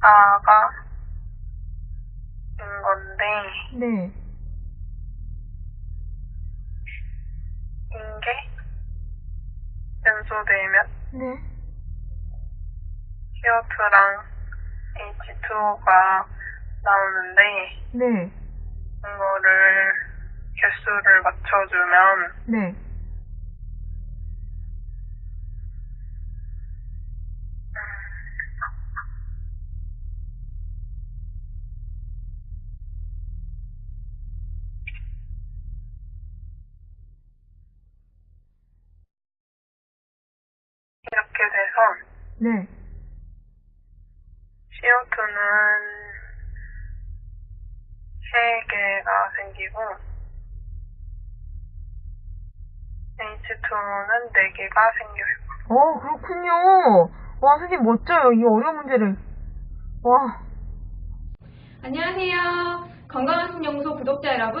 아가 인 건데 네. 인계 연소되면 네. CO2랑 H2O가 나오는데 네. 이거를 개수를 맞춰주면 네. 이렇게 돼서 네. CO2는 3개가 생기고 H2O는 4개가 생겨요. 어, 그렇군요. 와, 선생님 멋져요. 이 어려운 문제를. 와. 안녕하세요. 건강한 신연구소 구독자 여러분.